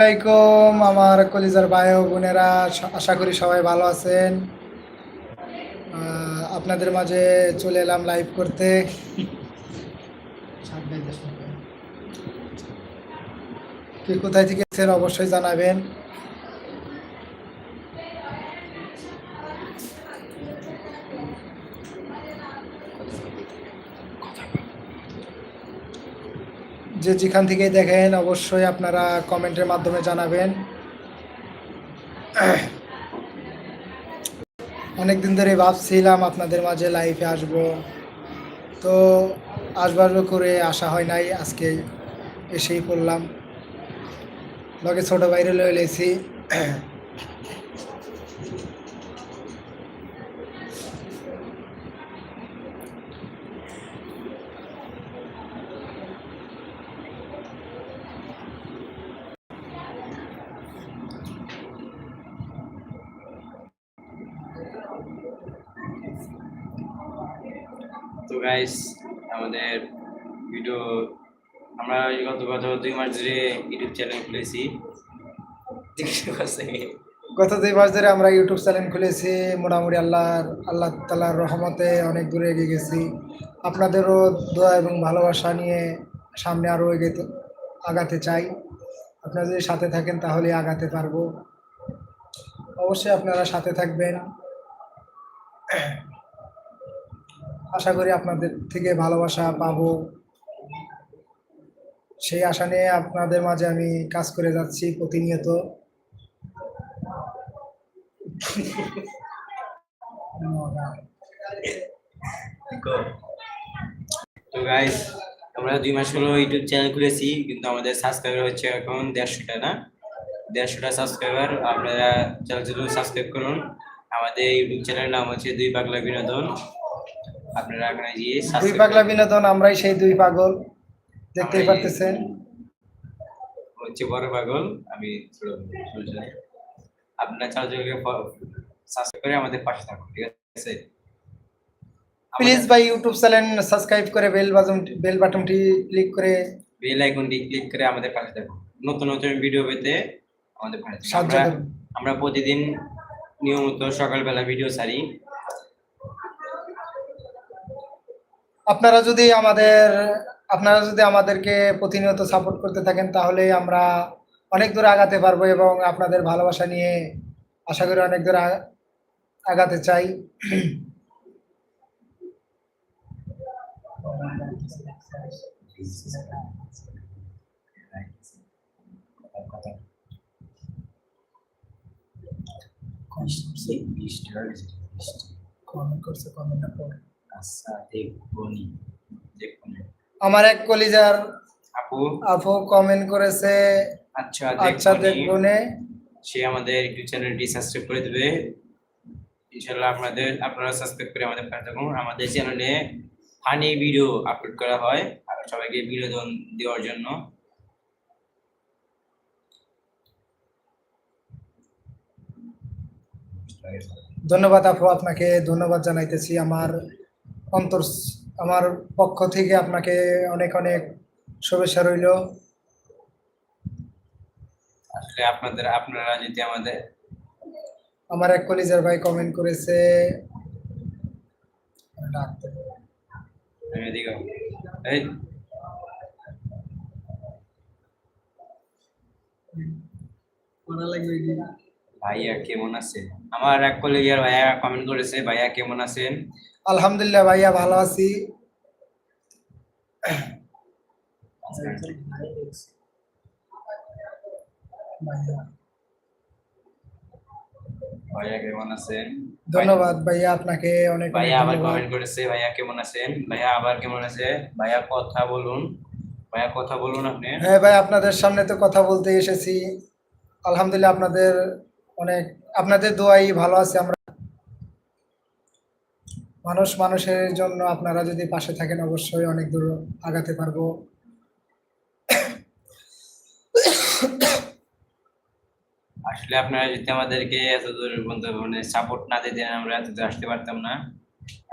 আসসালামাইকুম আমার কলিজার ভাই ও বোনেরা আশা করি সবাই ভালো আছেন। আপনাদের মাঝে চলে এলাম লাইভ করতে। কোথায় থেকে অবশ্যই জানাবেন। যে যেখান থেকে দেখেন, অবশ্যই আপনারা কমেন্টের মাধ্যমে জানাবেন। অনেক দিন ধরে ভাবছিলাম আপনাদের মাঝে লাইফে আসব। তো আসবার করে আসা হয় নাই, আজকে এসেই পড়লাম। লগে ছোট বাইরে লয়ে তো গাইস আমাদের ভিডিও আমরা গত গত দুই মাস ধরে ইউটিউব চ্যানেল খুলেছি। গত দুই মাস ধরে আমরা ইউটিউব চ্যানেল খুলেছি, মোটামুটি আল্লাহর, আল্লাহ তালার রহমতে অনেক দূরে এগিয়ে গেছি। আপনাদেরও দোয়া এবং ভালোবাসা নিয়ে সামনে আরও এগিয়ে আগাতে চাই। আপনারা যদি সাথে থাকেন তাহলে আগাতে পারব। অবশ্যই আপনারা সাথে থাকবেন। আশা করি আপনাদের থেকে ভালোবাসা পাবো। সেই আশা নিয়ে আপনাদের মাঝে আমি কাজ করে যাচ্ছি প্রতিনিয়ত। তো গাইস আমরা দুই মাস হলো ইউটিউব চ্যানেল খুলেছি, কিন্তু আমাদের সাবস্ক্রাইবার হচ্ছে এখন দেড়শোটা, না? দেড়শোটা সাবস্ক্রাইবার আপনারা চ্যানেল সাবস্ক্রাইব করুন। আমাদের ইউটিউব চ্যানেলের নাম হচ্ছে দুই পাগলা বিনোদন। আপনারা এখানে গিয়ে দুই পাগলা বিনোদন আমরাই সেই দুই পাগল। দেখতেই পারতেছেন। হচ্ছে বড় পাগল আমি। আপনার চারজনকে সাবস্ক্রাইব করে আমাদের পাশে থাকুন ঠিক আছে? প্লিজ ভাই ইউটিউব চ্যানেল সাবস্ক্রাইব করে বেল বাটন বেল বাটনটি ক্লিক করে বেল আইকনটি ক্লিক করে আমাদের পাশে থাকুন। নতুন নতুন ভিডিও পেতে আমাদের পাশে আমরা প্রতিদিন নিয়মিত সকালবেলা ভিডিও ছাড়ি। আপনারা যদি আমাদের আপনারা যদি আমাদেরকে প্রতিনিয়ত সাপোর্ট করতে থাকেন তাহলে আমরা অনেক দূর আগাতে পারব এবং আপনাদের ভালোবাসা নিয়ে আশা করি অনেক দূর আগাতে চাই। কমেন্ট করছে কমেন্ট আচ্ছা আমার এক কলিজার আপু? আপু কমেন্ট করেছে আচ্ছা আচ্ছা দেখবনি সে আমাদের ইউটিউব চ্যানেলটি সাবস্ক্রাইব করে দেবে। ইনশাল্লাহ আপনাদের আপনারা সাবস্ক্রাইব করে আমাদের পাশে থাকুন। আমাদের চ্যানেলে ফানি ভিডিও আপলোড করা হয়। আর সবাইকে বিনোদন দেওয়ার জন্য। ধন্যবাদ আপু আপনাকে ধন্যবাদ জানাইতেছি আমার অন্তর আমার পক্ষ থেকে আপনাকে অনেক অনেক শুভেচ্ছা রইল। আসলে আপনাদের আপনারা যদি আমাদের আমার এক কলিজার ভাই কমেন্ট করেছে। ভাইয়া কেমন আছেন? আমার এক কলেজের ভাইয়া কমেন্ট করেছে ভাইয়া কেমন আছেন? আলহামদুলিল্লাহ ভাইয়া ভালো আছি। ভাইয়া কেমন আছেন? ধন্যবাদ ভাইয়া আপনাকে অনেক ভাইয়া আবার কমেন্ট করেছে ভাইয়া কেমন আছেন? ভাইয়া আবার কেমন আছে? ভাইয়া কথা বলুন ভাইয়া কথা বলুন আপনি। হ্যাঁ ভাই আপনাদের সামনে তো কথা বলতে এসেছি। আলহামদুলিল্লাহ আপনাদের অনেক আপনাদের দোয়াই ভালো আছে আমরা মানুষ মানুষের জন্য আপনারা যদি পাশে থাকেন অবশ্যই অনেক দূর আগাতে পারব। আসলে আপনারা যদি আমাদেরকে এত দূর পর্যন্ত মানে সাপোর্ট না দিতেন আমরা এত দূর আসতে পারতাম না।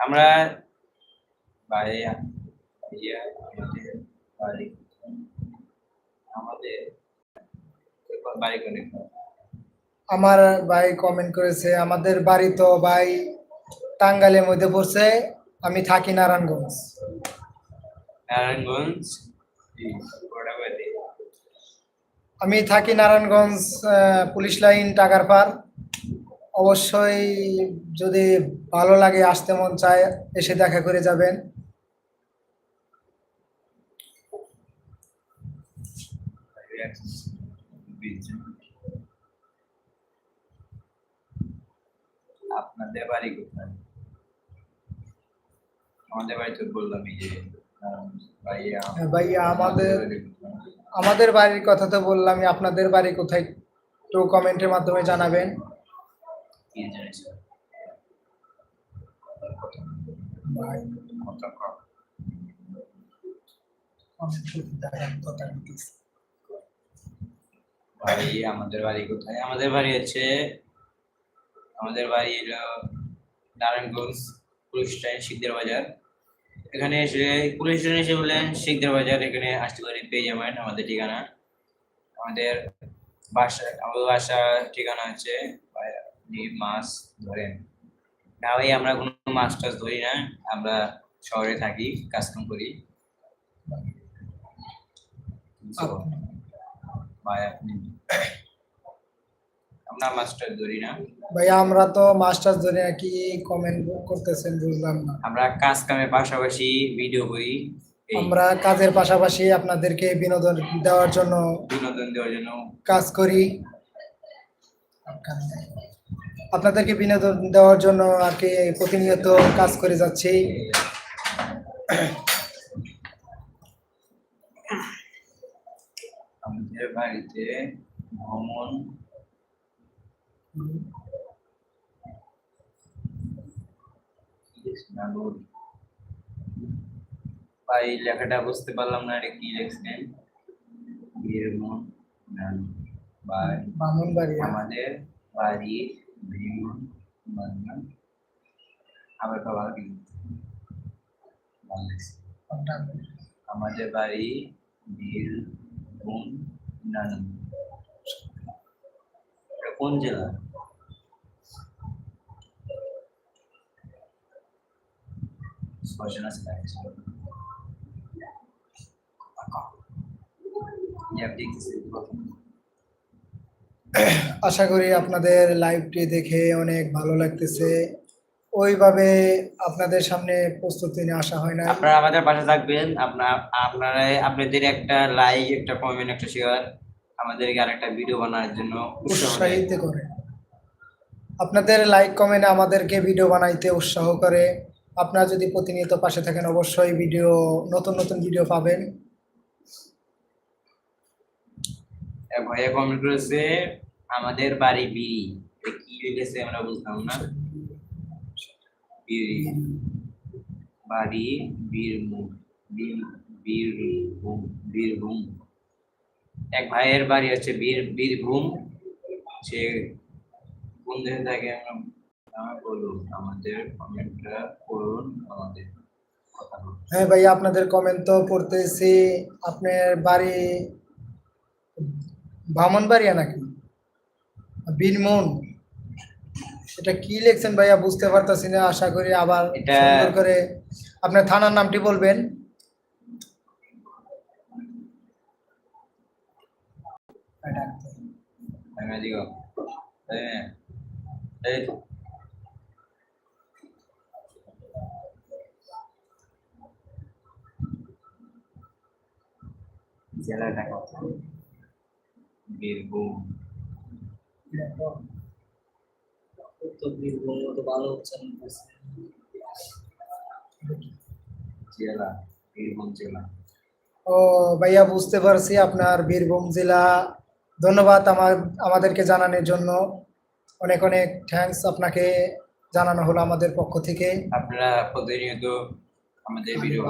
আমরা আমাদের বাড়ি আমাদের বাড়ি আমার ভাই কমেন্ট করেছে আমাদের বাড়ি তো ভাই টাঙ্গাইলের মধ্যে পড়ছে আমি থাকি নারায়ণগঞ্জ। নারায়ণগঞ্জ? আমি থাকি নারায়ণগঞ্জ পুলিশ লাইন টাকার পার অবশ্যই যদি ভালো লাগে আসতে মন চায় এসে দেখা করে যাবেন। আপনাদের বাড়ি কোথায়? আমাদের বাড়ি তো বললাম যে ভাইয়া হ্যাঁ, ভাইয়া আমাদের আমাদের বাড়ির কথা তো বললাম আপনাদের বাড়ি কোথায়? একটু কমেন্টের মাধ্যমে জানাবেন। বাড়ি আমাদের বাড়ি কোথায়? আমাদের বাড়ি হচ্ছে আমাদের বাড়ি হলো নারায়ণগঞ্জ। পুলিশ স্টেশন শিকদার বাজার। এখানে এসে পুলিশ স্টেশন এসে বললেন শিকদার বাজার এখানে আসতে পারেন পেয়ে যাবেন আমাদের ঠিকানা। আমাদের বাসা আমাদের বাসা ঠিকানা আপনি মাছ ধরেন। না ভাই আমরা কোনো মাছ টাছ ধরি না আমরা শহরে থাকি কাজকাম করি। ভাই আপনি মাছ টাছ ধরি না। ভাইয়া আমরা তো মাস্টার ধরে কি কমেন্ট করতেছেন বুঝলাম না। আমরা কাজ কামের পাশাপাশি ভিডিও করি। আমরা কাজের পাশাপাশি আপনাদেরকে বিনোদন দেওয়ার জন্য বিনোদন দেওয়ার জন্য কাজ করি। আপনাদেরকে বিনোদন দেওয়ার জন্য আর কি প্রতিনিয়ত কাজ করে যাচ্ছি। আমাদের বাড়িতে ভ্রমণ ভাই লেখাটা বুঝতে পারলাম না এটা কি লিখছেন আমাদের বাড়ি ভীমন মান্না আবার তো কি আমাদের বাড়ি এটা কোন জেলা? আপনি কিছু আশা করি আপনাদের লাইভটি দেখে অনেক ভালো লাগতেছে। ওইভাবে আপনাদের সামনে প্রস্তুতি নিয়ে আসা হয় না আপনারা আমাদের পাশে থাকবেন। আপনার আপনারা আপনাদের একটা লাইক একটা কমেন্ট একটা শেয়ার আমাদেরকে আরেকটা ভিডিও বানানোর জন্য উৎসাহ উৎসাহিত করে। আপনাদের লাইক কমেন্ট আমাদেরকে ভিডিও বানাইতে উৎসাহ করে। আপনারা যদি প্রতিনিয়ত পাশে থাকেন, অবশ্যই ভিডিও, নতুন নতুন ভিডিও পাবেন। ভাইয়া কমেন্ট করেছে, আমাদের বাড়ি বিড়ি। কি লিখেছে আমরা বুঝলাম না। বিড়ি। বাড়ি বীরভূম বীরভূম বীরভূম। এক ভাইয়ের বাড়ি হচ্ছে বীর, বীরভূম। সে কোন দেশে থাকে আমরা আমরা বলুন আমাদের কমেন্টটা করুন আমাদের হ্যাঁ ভাই আপনাদের কমেন্ট তো পড়তেছি। আপনার বাড়ি বামনবাড়িয়া নাকি? বীরমন এটা কি লিখছেন ভাইয়া বুঝতে পারতাছি না আশা করি আবার এটা- সুন্দর করে আপনার থানার নামটি বলবেন। দিগো হ্যাঁ জেলাটা কত বীরভূম তো বীরভূম তো ভালো জেলা বীরভূম জেলা ও ভাইয়া বুঝতে পারছি আপনার বীরভূম জেলা। ধন্যবাদ আমার আমাদেরকে জানানোর জন্য। অনেক অনেক থ্যাঙ্কস আপনাকে জানানো হলো আমাদের পক্ষ থেকে। আপনারা প্রতিনিয়ত আমাদের ভিডিও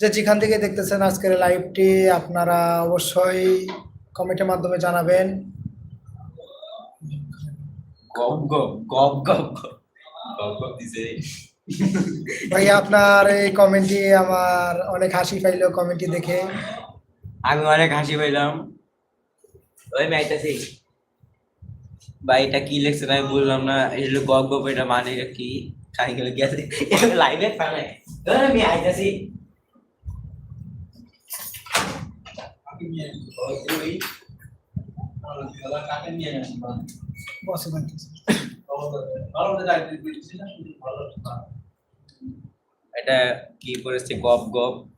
যে যেখান থেকে দেখতেছেন আজকের লাইভটি আপনারা অবশ্যই কমেন্টের মাধ্যমে জানাবেন। ভাই আপনার এই কমেন্টটি আমার অনেক হাসি পাইলো কমেন্টটি দেখে। আমি অনেক হাসি পাইলাম। ওই ম্যাচটাছি ভাই এটা কি লিখছে আমি বললাম না। এটা গপ গপ এটা মানে কি? খাই গেলে কি লাইভে আমি আইতাছি। বসে। এটা কি করেছে? গপ গপ?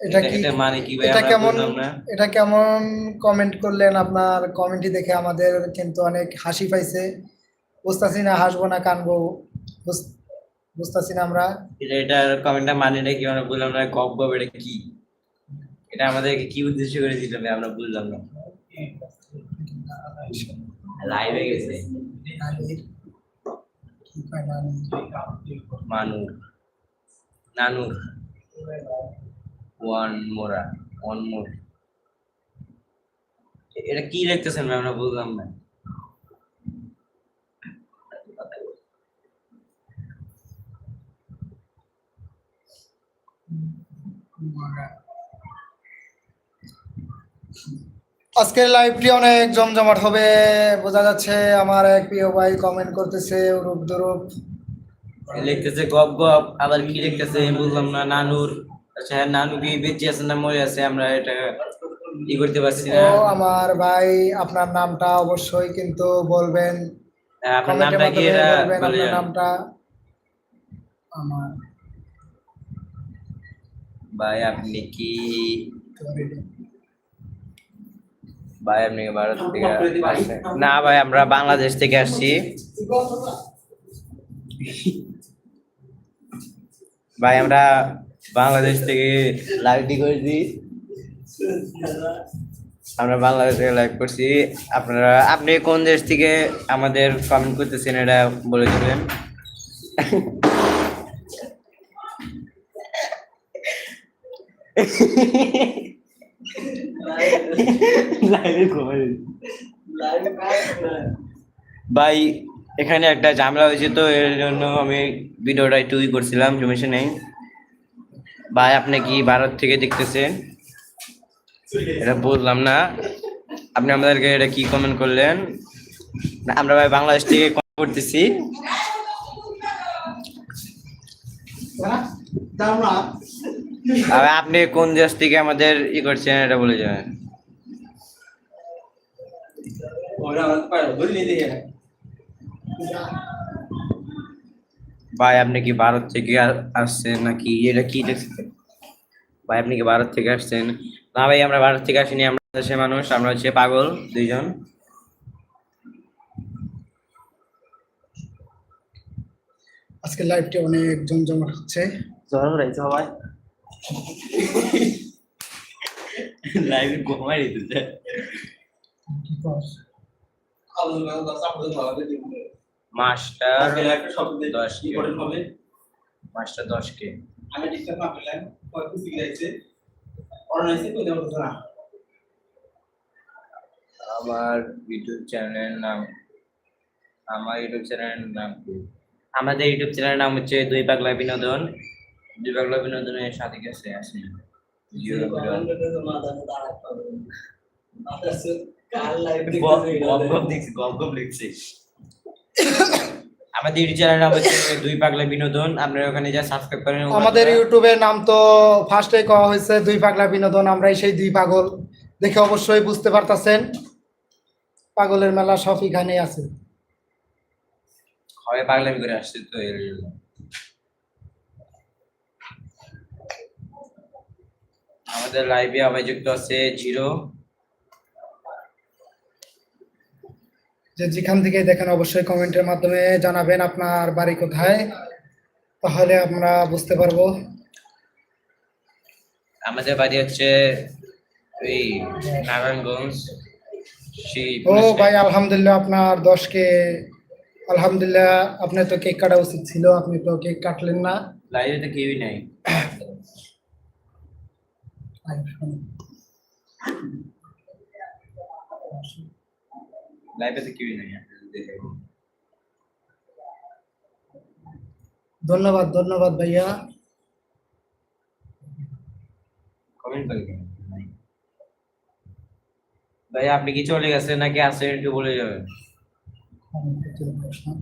এটা এটা কি এটা মানে কি ভাই? এটা কেমন এটা কেমন কমেন্ট করলেন আপনার? কমেন্টটি দেখে আমাদের কিন্তু অনেক হাসি পাইছে। বুঝতেছি না হাসবো না কানবো। বুঝ- বুঝতাছি না আমরা। এটা এটার কমেন্টটা মানেটা কি? আমরা বললাম না। গপ গপ এটা কি? এটা আমাদেরকে কি উদ্দেশ্য করে দিল ভাই? আমরা বুঝলাম না। লাইভে গেছে। কয় নানি? ওয়ান মোরা ওয়ান মোর এটা কি লিখতেছেন আমরা বুঝলাম না। আজকের লাইভটি অনেক জমজমাট হবে। বোঝা যাচ্ছে আমার এক প্রিয় ভাই কমেন্ট করতেছে রূপ দুরূপ। লিখতেছে গপ গপ আবার কি লিখতেছে? বুঝলাম না নানুর। আচ্ছা হ্যাঁ নানু কি বেঁচে আছে না মরে আছে? আমরা এটা ই করতে পারছি ও না আমার ভাই আপনার নামটা অবশ্যই কিন্তু বলবেন। হ্যাঁ, আপনার নামটা কি? বলবেন আপনার নামটা। আমার ভাই আপনি কি? ভাই আপনি ভারত থেকে আসছেন? না ভাই আমরা বাংলাদেশ থেকে আসছি। ভাই আমরা বাংলাদেশ থেকে লাইভটি করেছি। আমরা বাংলাদেশ থেকে লাইভ করছি। আপনারা আপনি কোন দেশ থেকে আমাদের কমেন্ট করতেছেন এটা বলে দেবেন। ভাই, এখানে একটা ঝামেলা হয়েছে তো, এর জন্য আমি ভিডিওটা একটু করছিলাম সমস্যা নেই ভাই, আপনি কি ভারত থেকে দেখতেছেন? এটা বললাম না। আপনি আমাদেরকে এটা কি কমেন্ট করলেন? আমরা ভাই বাংলাদেশ থেকে কমেন্ট করতেছি। আর আপনি কোন দেশ থেকে আমাদের ই করছেন এটা বলে যাবেন। ভাই আপনি কি ভারত থেকে আসছেন নাকি? এটা কি দেখছেন ভাই আপনি কি ভারত থেকে আসছেন? না ভাই আমরা ভারত থেকে আসিনি আমরা দেশের মানুষ আমরা হচ্ছে পাগল দুইজন। আজকে লাইভটি অনেক জমজমাট হচ্ছে। জ্বর হয়েছে সবাই লাইভে ঘুমাই কর? মাসটা দশ দশ কে আমার ইউটিউব চ্যানেলের নাম আমার ইউটিউব চ্যানেলের নাম কি আমাদের ইউটিউব চ্যানেলের নাম হচ্ছে দুই পাগলা বিনোদন দুই বিনোদনের সাথে গেছে আছে। আমাদের নাম হচ্ছে দুই পাগলা বিনোদন আপনারা ওখানে যা সাবস্ক্রাইব করেন আমাদের ইউটিউবের নাম তো ফার্স্টে কওয়া হয়েছে দুই পাগলা বিনোদন আমরাই সেই দুই পাগল। দেখে অবশ্যই বুঝতে পারতাছেন পাগলের মেলা সব এখানেই আছে। হবে পাগলামি করে আসছে তো এর আমাদের লাইভে আবার যুক্ত আছে জিরো। যে যেখান থেকে দেখেন অবশ্যই কমেন্টের মাধ্যমে জানাবেন আপনার বাড়ি কোথায়। তাহলে আমরা বুঝতে পারব। আমাদের বাড়ি হচ্ছে এই নারায়ণগঞ্জ ও ভাই আলহামদুলিল্লাহ আপনার দশকে আলহামদুলিল্লাহ আপনার তো কেক কাটা উচিত ছিল আপনি তো কেক কাটলেন না। লাইভে তো কেউই নাই। धन्यवाद धन्यवाद भैया। कमेंट कर भैया आपने की चोले कैसे ना क्या सेट जो बोले जो हाँ,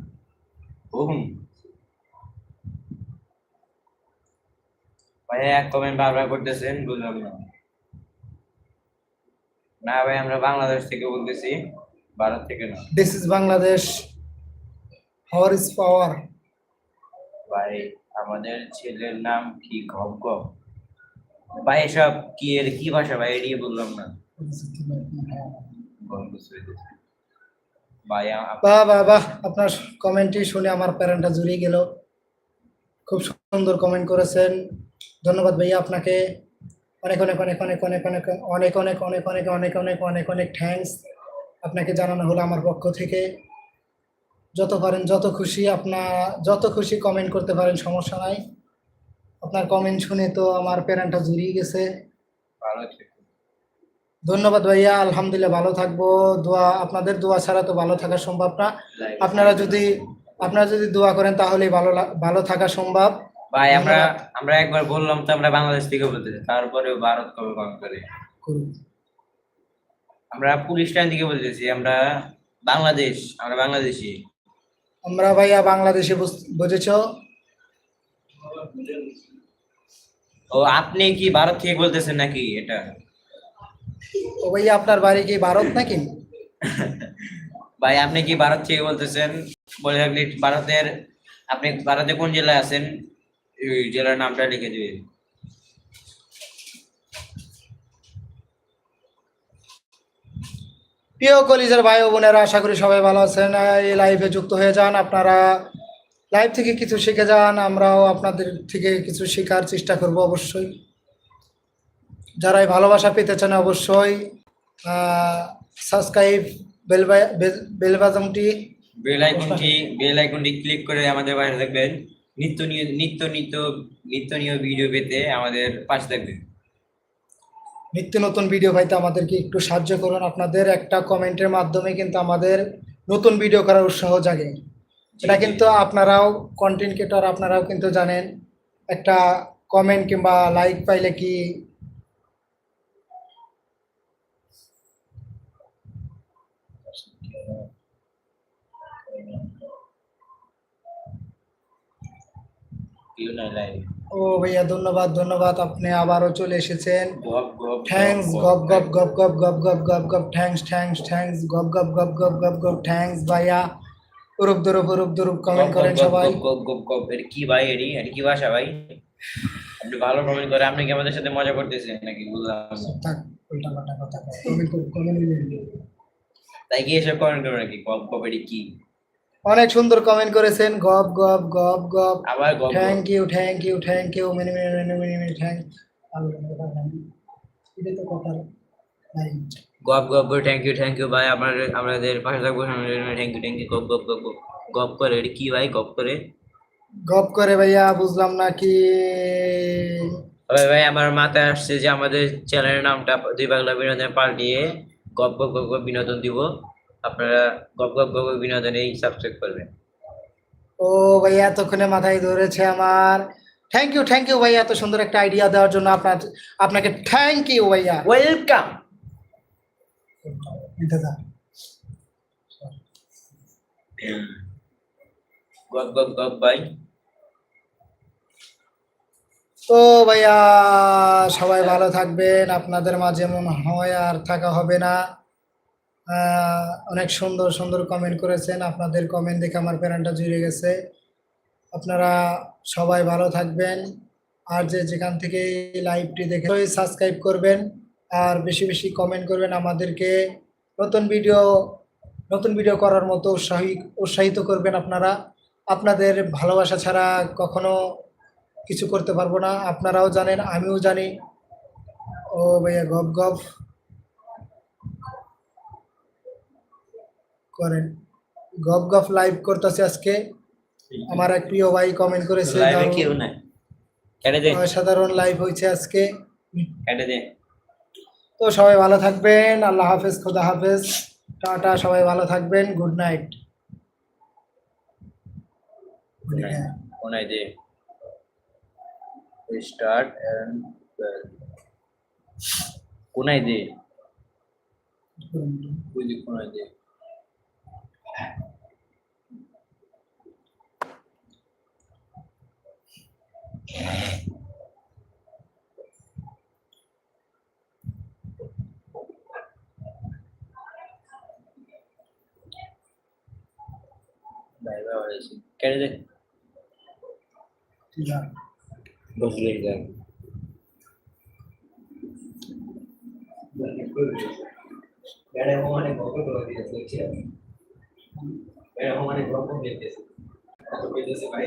ओम ভাই এক কমেন্ট বারবার করতেছেন বুঝলাম না। না ভাই আমরা বাংলাদেশ থেকে বলতেছি ভারত থেকে না। দিস ইজ বাংলাদেশ হাওয়ার ইজ পাওয়ার ভাই আমাদের ছেলের নাম কি? গপ গপ। ভাই এসব কি এর কি ভাষা ভাই? এড়িয়ে বললাম না। ভাই বাহ বাহ বাহ। আপনার কমেন্টটি শুনে আমার প্যারেন্টটা জুড়িয়ে গেল। খুব সুন্দর কমেন্ট করেছেন। ধন্যবাদ ভাইয়া আপনাকে অনেক অনেক অনেক অনেক অনেক অনেক অনেক অনেক অনেক অনেক অনেক অনেক অনেক অনেক থ্যাঙ্কস আপনাকে জানানো হলো আমার পক্ষ থেকে যত পারেন যত খুশি আপনার যত খুশি কমেন্ট করতে পারেন সমস্যা নাই আপনার কমেন্ট শুনে তো আমার প্যারেন্টটা জুড়িয়ে গেছে ধন্যবাদ ভাইয়া আলহামদুলিল্লাহ ভালো থাকব দোয়া আপনাদের দোয়া ছাড়া তো ভালো থাকা সম্ভব না আপনারা যদি আপনারা যদি দোয়া করেন তাহলেই ভালো ভালো থাকা সম্ভব ভাই আমরা আমরা একবার বললাম তো আমরা বাংলাদেশ থেকে বলতেছি তারপরে ভারত কবে কম করে? আমরা পুলিশ লাইন থেকে বলতেছি আমরা বাংলাদেশ আমরা বাংলাদেশি। আমরা ভাইয়া বাংলাদেশে বুঝ- বুঝেছ? ও আপনি কি ভারত থেকে বলতেছেন নাকি এটা? ও ভাইয়া আপনার বাড়ি কি ভারত নাকি? ভাই আপনি কি ভারত থেকে বলতেছেন? বলে থাকলে ভারতের আপনি ভারতে কোন জেলায় আছেন? জেলার নামটা লিখে দিবেন প্রিয় কলিজার ভাই বোনেরা আশা করি সবাই ভালো আছেন। এই লাইভে যুক্ত হয়ে যান আপনারা। লাইভ থেকে কিছু শিখে যান আমরাও আপনাদের থেকে কিছু শেখার চেষ্টা করব অবশ্যই। যারা এই ভালোবাসা পেতে চান অবশ্যই সাবস্ক্রাইব বেল বেল বাজনটি বেল আইকনটি বেল আইকনটি ক্লিক করে আমাদের পাশে থাকবেন। নিত্য নিত্য নিত্য নিত্য নিয় ভিডিও পেতে আমাদের পাশে থাকবেন নিত্য নতুন ভিডিও পাইতে আমাদেরকে একটু সাহায্য করুন। আপনাদের একটা কমেন্টের মাধ্যমে কিন্তু আমাদের নতুন ভিডিও করার উৎসাহ জাগে। এটা কিন্তু আপনারাও কন্টেন্ট ক্রিয়েটর আপনারাও কিন্তু জানেন। একটা কমেন্ট কিংবা লাইক পাইলে কি ও ভাইয়া ধন্যবাদ ধন্যবাদ আপনি আবারও চলে এসেছেন গপ গপ গপ গপ গপ গপ গপ গপ গপ থ্যাঙ্কস থ্যাঙ্কস থ্যাঙ্কস গপ গপ গপ গপ গপ গপ থ্যাঙ্কস ভাইয়া উরুপ দুরুপ উরুপ দুরুপ কমেন্ট করেন সবাই গপ গপ গপ এটা কি ভাই এডি এটা কি ভাষা ভাই আপনি ভালো কমেন্ট করে আপনি কি আমাদের সাথে মজা করতেছেন নাকি বুঝলাম না। থাক উল্টা পাল্টা কথা কমেন্ট কমেন্ট তাই কি এসব কমেন্ট করবে নাকি গপ গপ এডি কি অনেক সুন্দর কমেন্ট করেছেন। গপ গপ গপ গপ। Thank you thank you thank you many many many many many thank এটা তো কথা নাই গপ গপ করে থ্যাংক ইউ থ্যাংক ইউ ভাই আপনাদের আমাদের পাশে থাকব থ্যাংক ইউ থ্যাংক ইউ গপ গপ গপ গপ। করে এটা কি ভাই গপ করে? গপ করে ভাইয়া বুঝলাম না কি? তবে ভাই আমার মাথায় আসছে যে আমাদের চ্যানেলের নামটা দুই বাংলা বিনোদন পাল্টিয়ে গপ গপ গপ গপ বিনোদন দিব। আপনারা গপ গপ গপ বিনোদনেই সাবস্ক্রাইব করবেন। ও ভাইয়া এতক্ষণে মাথায় ধরেছে আমার। থ্যাংক ইউ থ্যাংক ইউ ভাইয়া এত সুন্দর একটা আইডিয়া দেওয়ার জন্য আপনার আপনাকে থ্যাংক ইউ ভাইয়া। ওয়েলকাম গপ গপ গপ ভাই। তো ভাইয়া সবাই ভালো থাকবেন। আপনাদের মাঝে মনে হয় আর থাকা হবে না। অনেক সুন্দর সুন্দর কমেন্ট করেছেন। আপনাদের কমেন্ট দেখে আমার প্যারেন্টটা জুড়ে গেছে। আপনারা সবাই ভালো থাকবেন। আর যে যেখান থেকে লাইভটি দেখে সাবস্ক্রাইব করবেন। আর বেশি বেশি কমেন্ট করবেন আমাদেরকে। নতুন ভিডিও নতুন ভিডিও করার মতো উৎসাহী, উৎসাহিত করবেন আপনারা। আপনাদের ভালোবাসা ছাড়া কখনো কিছু করতে পারব না। আপনারাও জানেন, আমিও জানি। ও ভাইয়া গপ গপ। করেন। গপ গপ লাইভ করতেছে আজকে। আমার এক প্রিয় ভাই কমেন্ট করেছে সাধারণ লাইভ হয়েছে আজকে। তো সবাই ভালো থাকবেন। আল্লাহ হাফেজ খোদা হাফেজ। টাটা সবাই ভালো থাকবেন। গুড নাইট কোনায় দে কোনায় দে start and হয়েছে কেটে দে ঠিক আছে বসলে যাক ম্যাডাম অনেক গল্প করে দিয়েছে বুঝছেন ম্যাডাম অনেক গল্প দিয়েছে কত পেয়েছে ভাই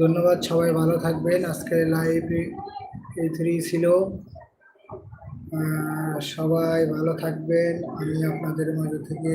ধন্যবাদ, সবাই ভালো থাকবেন। আজকে লাইভ এই থ্রি ছিল। সবাই ভালো থাকবেন। আমি আপনাদের মাঝে থেকে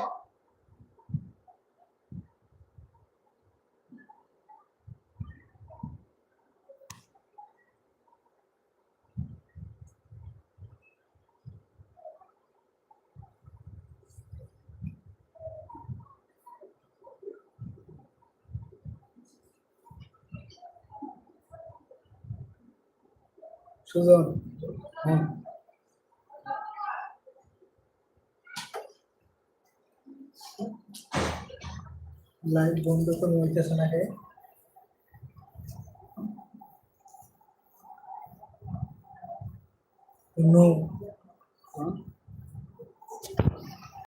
সুজন হ্যাঁ। লাইট বন্ধ করে হইতেছে না রে